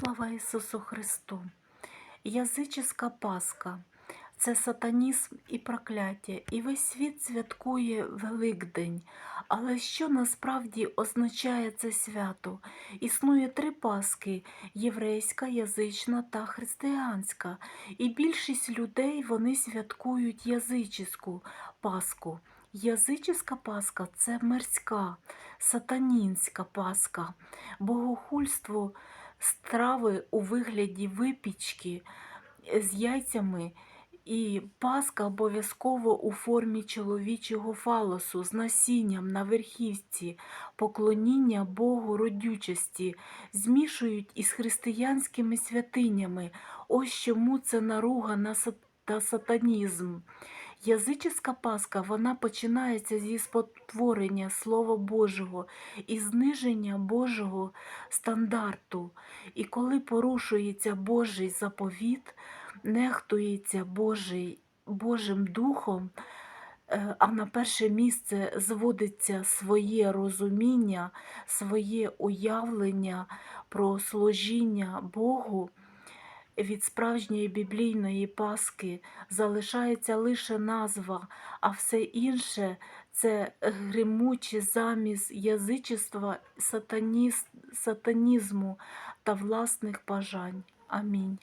Слава Ісусу Христу! Язическа Пасха це сатанізм і прокляття, і весь світ святкує Великдень. Але що насправді означає це свято? Існує три Пасхи єврейська, язична та християнська. І більшість людей вони святкують язичську Пасху. Язичська Пасха це мирська, сатанінська Пасха, богохульство страви у вигляді випічки з яйцями. І паска обов'язково у формі чоловічого фалосу з насінням на верхівці, поклоніння Богу родючості, змішують із християнськими святинями. Ось чому це наруга на сатанізм. Язичська Пасха вона починається зі спотворення Слова Божого і зниження Божого стандарту. І коли порушується Божий заповіт, нехтується Божий, Божим Духом, е, а на перше місце зводиться своє розуміння, своє уявлення про служіння Богу. Від справжньої біблійної Пасхи залишається лише назва, а все інше це гримучий заміс язичества, сатаніс- сатанізму та власних бажань. Амінь.